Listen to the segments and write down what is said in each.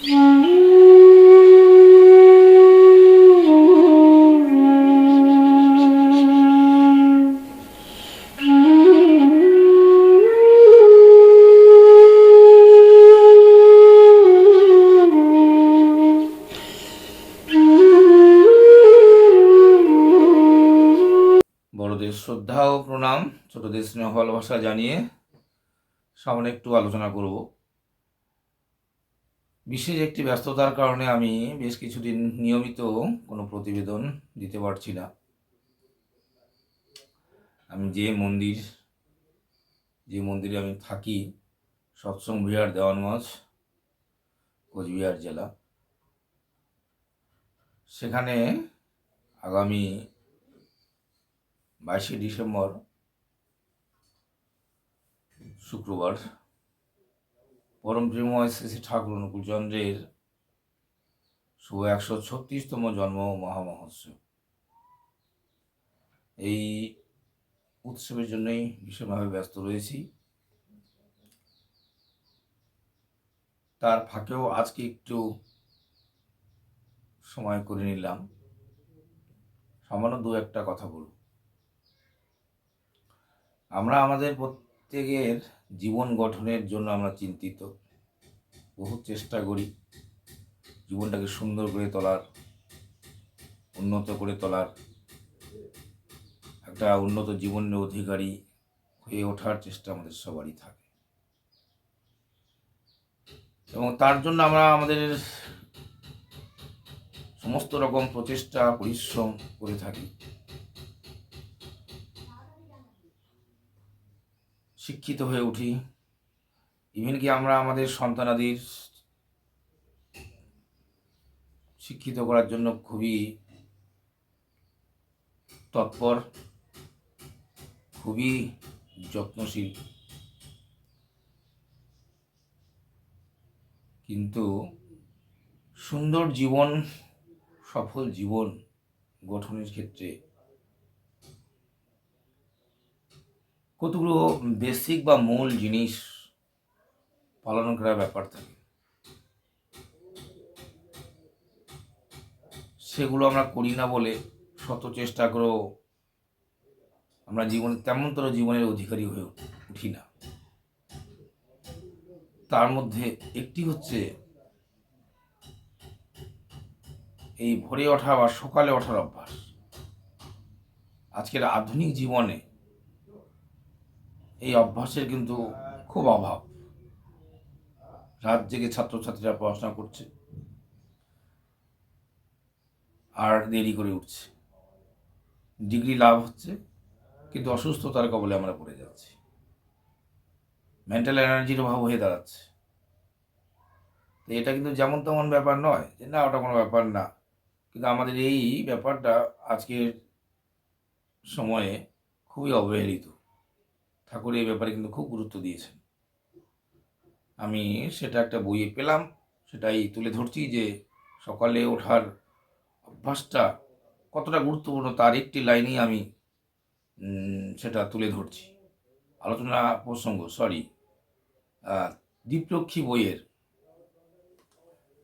বড়দের শ্রদ্ধা ও প্রণাম ছোটদের স্নেহ ভালোবাসা জানিয়ে সামনে একটু আলোচনা করব। বিশেষ একটি ব্যস্ততার কারণে আমি বেশ কিছুদিন নিয়মিত কোনো প্রতিবেদন দিতে পারছি না। আমি যে মন্দির, যে মন্দিরে আমি থাকি, সৎসং বিহার দেওয়ানগঞ্জ কোচবিহার জেলা। সেখানে আগামী বাইশে ডিসেম্বর, শুক্রবার পরম প্রেময় শ্রী শ্রী ঠাকুর অনুকূলচন্দ্রের শুভ একশো ছত্রিশতম জন্ম মহামহোৎসব। এই উৎসবের জন্যই ভীষণভাবে ব্যস্ত রয়েছি। তার ফাঁকেও আজকে একটু সময় করে নিলাম। সামান্য দু একটা কথা বলব। আমরা আমাদের প্রত্যেকের জীবন গঠনের জন্য আমরা চিন্তিত। বহু চেষ্টা করি জীবনটাকে সুন্দর করে তোলার, উন্নত করে তোলার। একটা উন্নত জীবনের অধিকারী হয়ে ওঠার চেষ্টা আমাদের সবারই থাকে। এবং তার জন্য আমরা আমাদের সমস্ত রকম প্রচেষ্টা, পরিশ্রম করে থাকি। শিক্ষিত হয়ে উঠি। ইভেন কি আমরা আমাদের সন্তানাদির শিক্ষিত করার জন্য খুবই তৎপর, খুবই যত্নশীল। কিন্তু সুন্দর জীবন, সফল জীবন গঠনের ক্ষেত্রে কতগুলো বেসিক বা মূল জিনিস পালন করার ব্যাপার থাকে? সেগুলো আমরা করি না বলে শত চেষ্টা করেও আমরা জীবনে তেমনতর জীবনের অধিকারী হয়ে উঠি না। তার মধ্যে একটি হচ্ছে এই ভোরে ওঠা বা সকালে ওঠার অভ্যাস। আজকের আধুনিক জীবনে এই অভ্যাসের কিন্তু খুব অভাব। রাত জেগে ছাত্রছাত্রীরা পড়াশোনা করছে। আর দেরি করে উঠছে। ডিগ্রি লাভ হচ্ছে, কিন্তু অসুস্থতার কবলে আমরা পড়ে যাচ্ছি। মেন্টাল এনার্জির অভাব হয়ে দাঁড়াচ্ছে। তো এটা কিন্তু যেমন তেমন ব্যাপার নয় যে, না, ওটা কোনো ব্যাপার না। কিন্তু আমাদের এই ব্যাপারটা আজকের সময়ে খুবই অবহেলিত। ঠাকুর এই ব্যাপারে কিন্তু খুব গুরুত্ব দিয়েছেন। আমি সেটা একটা বইয়ে পেলাম, সেটাই তুলে ধরছি যে সকালে ওঠার অভ্যাসটা কতটা গুরুত্বপূর্ণ তার একটি লাইনেই আমি সেটা তুলে ধরছি। আলোচনা প্রসঙ্গ সরি দীপলক্ষ্মী বইয়ের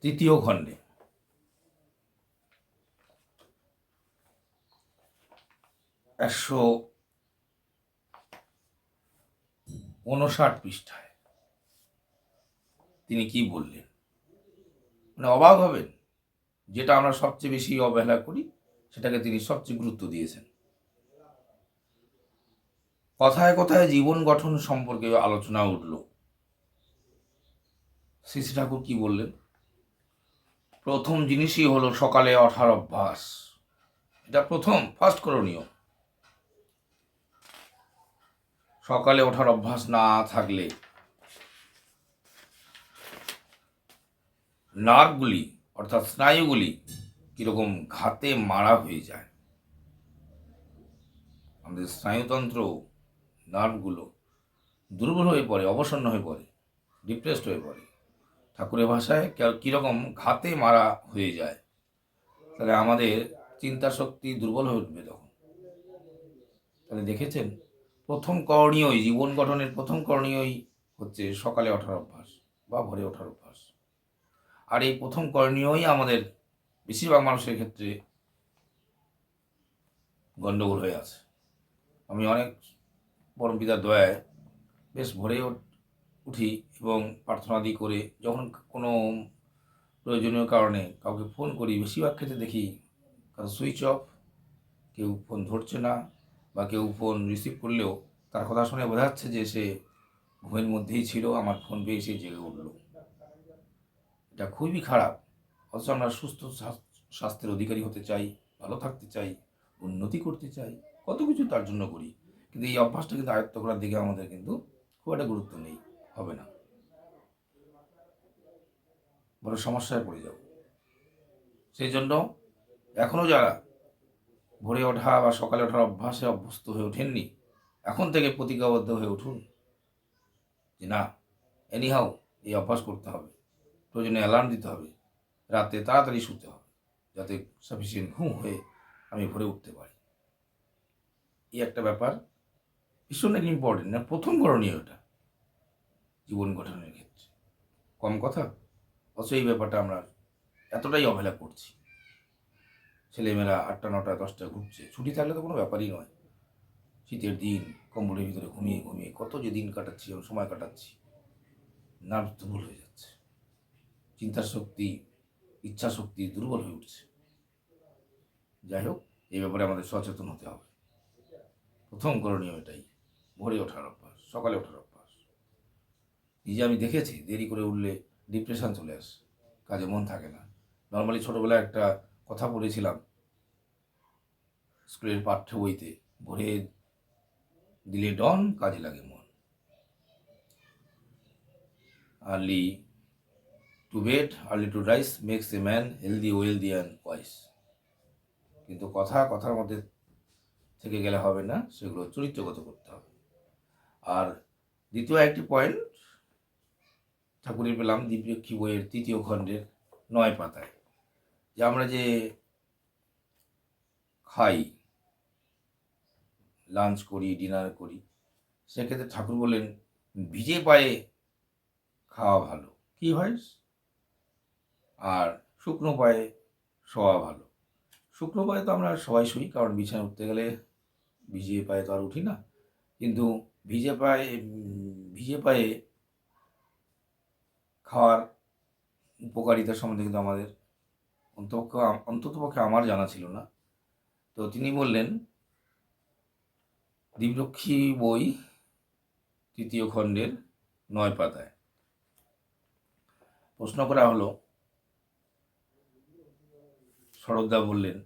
তৃতীয় খণ্ডে। একশো উনষাট পৃষ্ঠায়। তিনি কি বললেন? মানে অবাক হবেন? যেটা আমরা সবচেয়ে বেশি অবহেলা করি, সেটাকে তিনি সবচেয়ে গুরুত্ব দিয়েছেন। কথায় কথায় জীবন গঠন সম্পর্কে আলোচনা উঠল। শ্রী ঠাকুর কি বললেন? প্রথম জিনিসই হলো সকালে ওঠার অভ্যাস। এটা প্রথম ফার্স্ট করণীয়। সকালে ওঠার অভ্যাস না থাকলে নার্ভগুলি, অর্থাৎ স্নায়ুগুলি কীরকম ঘাতে মারা হয়ে যায়। আমাদের স্নায়ুতন্ত্র নার্ভগুলো দুর্বল হয়ে পড়ে, অবসন্ন হয়ে পড়ে, ডিপ্রেসড হয়ে পড়ে। ঠাকুরের ভাষায় কীরকম ঘাতে মারা হয়ে যায়, তাহলে আমাদের চিন্তা শক্তি দুর্বল হয়ে উঠবে তখন। তাহলে দেখেছেন? প্রথম করণীয়ই, জীবন গঠনের প্রথম করণীয়ই হচ্ছে সকালে ওঠার অভ্যাস বা ভোরে ওঠার অভ্যাস। আর এই প্রথম করণীয়ই আমাদের বেশিরভাগ মানুষের ক্ষেত্রে গণ্ডগোল হয়ে আছে। আমি অনেক পরম পিতার দয়ায় বেশ ভোরে উঠি এবং প্রার্থনাদি করে যখন কোনো প্রয়োজনীয় কারণে কাউকে ফোন করি, বেশিরভাগ ক্ষেত্রে দেখি কারও সুইচ অফ, কেউ ফোন ধরছে না বা কেউ ফোন রিসিভ করলেও তার কথা শুনে বোঝা যাচ্ছে যে সে ঘুমের মধ্যেই ছিল, আমার ফোন পেয়ে সে জেগে উঠল। এটা খুবই খারাপ। অথচ আমরা সুস্থ স্বাস- স্বাস্থ্যের অধিকারী হতে চাই, ভালো থাকতে চাই, উন্নতি করতে চাই, কত কিছু তার জন্য করি। কিন্তু এই অভ্যাসটা কিন্তু আয়ত্ত করার দিকে আমাদের কিন্তু খুব একটা গুরুত্ব নেই, হবে না। বড় সমস্যায় পড়ে যাব। সেই জন্য এখনও যারা ভোরে ওঠা বা সকালে ওঠার অভ্যাসে অভ্যস্ত হয়ে ওঠেননি। এখন থেকে প্রতিজ্ঞাবদ্ধ হয়ে উঠুন যে না এনিহাও এই অভ্যাস করতে হবে। প্রয়োজনে অ্যালার্ম দিতে হবে। রাতে তাড়াতাড়ি শুতে হবে যাতে সাফিসিয়েন্ট ঘুম হয়ে আমি ভোরে উঠতে পারি। এই একটা ব্যাপার ভীষণ ইম্পর্টেন্ট না, প্রথম করণীয় এটা জীবন গঠনের ক্ষেত্রে। কম কথা অথচ এই ব্যাপারটা আমরা এতটাই অবহেলা করছি। ছেলেমেয়েরা আটটা, নটা, দশটা ঘুরছে। ছুটি থাকলে তো কোনো ব্যাপারই নয়। শীতের দিন, কম্বলের ভিতরে ঘুমিয়ে ঘুমিয়ে কত যে দিন কাটাচ্ছি সময় কাটাচ্ছি। নার্ভ দুর্বল হয়ে যাচ্ছে। চিন্তার শক্তি, ইচ্ছা শক্তি দুর্বল হয়ে উঠছে। যাই হোক এই ব্যাপারে আমাদের সচেতন হতে হবে। প্রথম করণীয় এটাই, ভোরে ওঠার অভ্যাস, সকালে ওঠার অভ্যাস। নিজে আমি দেখেছি, দেরি করে উঠলে ডিপ্রেশন চলে আসে। কাজে মন থাকে না। নর্মালি ছোটোবেলায় একটা কথা পড়েছিলাম স্কুলের পাঠ্য বইতে। ভোরে দিলে ডন, কাজে লাগে মন। Early to bed, early to rise makes a man healthy wealthy and wise কিন্তু কথা, কথার মধ্যে থেকে গেলে হবে না, সেগুলো চরিত্রগত করতে হবে। আর দ্বিতীয় একটি পয়েন্ট ঠাকুরের পেলাম দীপরক্ষী বইয়ের তৃতীয় খণ্ডের নয় পাতায়। যে আমরা যে খাই লাঞ্চ করি ডিনার করি, সেক্ষেত্রে ঠাকুর বলেন ভিজে পায়ে খাওয়া ভালো। কি হয়? আর শুকনো পায়ে শোয়া ভালো। শুকনো পায়ে তো আমরা সবাই শুই, কারণ বিছানায় উঠতে গেলে ভিজে পায়ে তো আর উঠি না। কিন্তু ভিজে পায়ে ভিজে পায়ে খাওয়ার উপকারিতা সম্বন্ধে কিন্তু আমাদের অন্ততপক্ষে আমার জানা ছিল না। তো তিনি বললেন দীপরক্ষী বই তৃতীয় খণ্ডের নয় পাতায়। প্রশ্ন করা হলো, শরৎদা বললেন,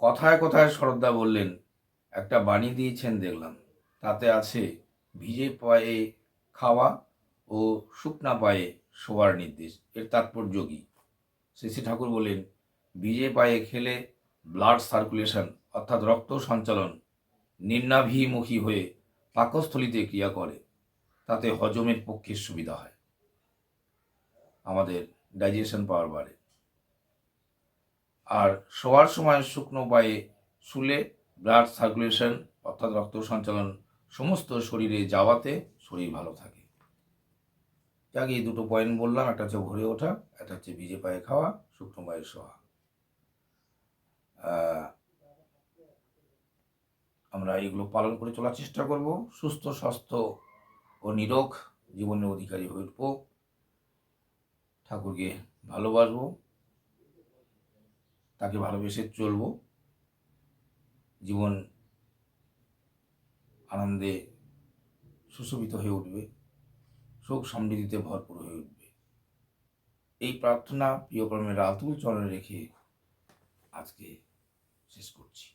কথায় কথায় শরৎদা বললেন, একটা বাণী দিয়েছেন দেখলাম, তাতে আছে ভিজে পায়ে খাওয়া ও শুকনা পায়ে শোয়ার নির্দেশ, এর তাৎপর্য কী? শ্রী ঠাকুর বলেন ভিজে পায়ে খেলে ব্লাড সার্কুলেশন অর্থাৎ রক্ত সঞ্চালন নিম্নাভিমুখী হয়ে পাকস্থলিতে ক্রিয়া করে। তাতে হজমের পক্ষে সুবিধা হয়। আমাদের ডাইজেশন পাওয়ার বাড়ে। আর শোয়ার সময় শুকনো পায়ে শুলে ব্লাড সার্কুলেশন অর্থাৎ রক্ত সঞ্চালন সমস্ত শরীরে যাওয়াতে শরীর ভালো থাকে। যাকে এই দুটো পয়েন্ট বললাম, একটা হচ্ছে ভরে ওঠা, একটা হচ্ছে ভিজে পায়ে খাওয়া, শুকনো পায়ে শোয়া। আমরা এগুলো পালন করে চলার চেষ্টা করব। সুস্থ, স্বাস্থ্য ও নিরোগ জীবনের অধিকারী হয়ে উঠবো। ঠাকুরকে ভালোবাসবো। তাকে ভালোবেসে চলবো। জীবন আনন্দে সুশোভিত হয়ে উঠবে। সুখ সমৃদ্ধিতে ভরপুর হয়ে উঠবে। এই প্রার্থনা প্রিয় কর্মের রাতুল চরণে রেখে আজকে শেষ করছি